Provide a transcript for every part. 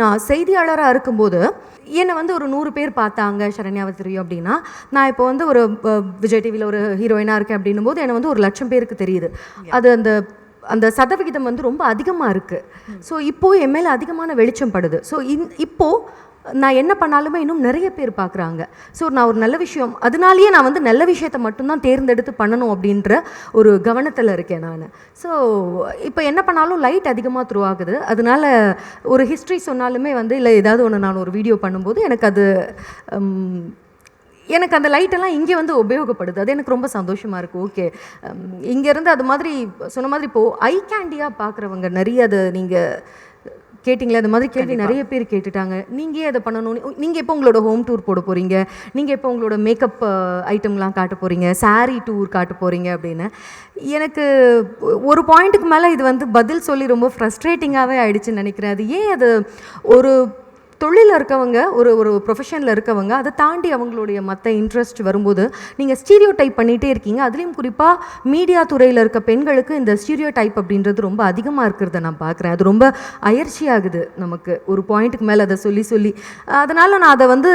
நான் செய்தியாளராக இருக்கும்போது என்னை வந்து ஒரு நூறு பேர் பார்த்தாங்க சரண்யாவை தெரியும் அப்படின்னா. நான் இப்போ வந்து ஒரு விஜய் டிவியில் ஒரு ஹீரோயினாக இருக்கேன் அப்படின்னும் போது என்னை வந்து ஒரு லட்சம் பேருக்கு தெரியுது. அது அந்த அந்த சதவிகிதம் வந்து ரொம்ப அதிகமாக இருக்குது ஸோ இப்போது என் மேலே அதிகமான வெளிச்சம் படுது. ஸோ இந் இப்போது நான் என்ன பண்ணாலுமே இன்னும் நிறைய பேர் பார்க்குறாங்க. ஸோ நான் ஒரு நல்ல விஷயம் அதனாலேயே நான் வந்து நல்ல விஷயத்தை மட்டும்தான் தேர்ந்தெடுத்து பண்ணணும் அப்படின்ற ஒரு கவனத்தில் இருக்கேன் நான். ஸோ இப்போ என்ன பண்ணாலும் லைட் அதிகமாக த்ரூ ஆகுது. அதனால ஒரு ஹிஸ்ட்ரி சொன்னாலுமே வந்து இல்லை ஏதாவது ஒன்று நான் ஒரு வீடியோ பண்ணும்போது எனக்கு அது எனக்கு அந்த லைட்டெல்லாம் இங்கே வந்து உபயோகப்படுது. அது எனக்கு ரொம்ப சந்தோஷமாக இருக்குது ஓகே இங்கேருந்து அது மாதிரி சொன்ன மாதிரி இப்போது ஐ கேண்டியாக பார்க்குறவங்க நிறைய அதை நீங்கள் கேட்டிங்களே அது மாதிரி கேள்வி நிறைய பேர் கேட்டுட்டாங்க. நீங்கள் ஏன் அதை பண்ணணும் நீங்கள் எப்போ உங்களோட ஹோம் டூர் போட போகிறீங்க நீங்கள் எப்போ உங்களோட மேக்கப் ஐட்டம்லாம் காட்ட போகிறீங்க saree டூர் காட்ட போகிறீங்க அப்படின்னு. எனக்கு ஒரு பாயிண்ட்டுக்கு மேலே இது வந்து பதில் சொல்லி ரொம்ப ஃப்ரஸ்ட்ரேட்டிங்காகவே ஆயிடுச்சுன்னு நினைக்கிறேன். அது ஏன் அது ஒரு தொழிலில் இருக்கவங்க ஒரு ஒரு ப்ரொஃபஷனில் இருக்கவங்க அதை தாண்டி அவங்களுடைய மற்ற இன்ட்ரெஸ்ட் வரும்போது நீங்கள் ஸ்டீரியோ டைப் பண்ணிகிட்டே இருக்கீங்க. அதுலேயும் குறிப்பாக மீடியா துறையில் இருக்க பெண்களுக்கு இந்த ஸ்டீரியோ டைப் அப்படின்றது ரொம்ப அதிகமாக இருக்கிறத நான் பார்க்குறேன் அது ரொம்ப அயற்சியாகுது நமக்கு. ஒரு பாயிண்ட்டுக்கு மேலே அதை சொல்லி சொல்லி. அதனால் நான் அதை வந்து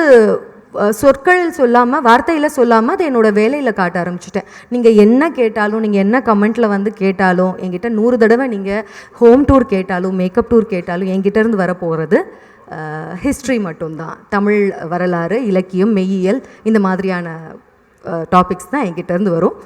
சொற்கள் சொல்லாமல் வார்த்தையில் சொல்லாமல் அதை என்னோட வேலையில் காட்ட ஆரம்பிச்சிட்டேன். நீங்கள் என்ன கேட்டாலும் நீங்கள் என்ன கமெண்ட்டில் வந்து கேட்டாலும் என்கிட்ட நூறு தடவை நீங்கள் ஹோம் டூர் கேட்டாலும் மேக்கப் டூர் கேட்டாலும் என்கிட்டேருந்து வர போகிறது ஹிஸ்ட்ரி மட்டும்தான். தமிழ் வரலாறு இலக்கியம் மெய்யியல் இந்த மாதிரியான டாபிக்ஸ் தான் என்கிட்டேருந்து வரும்.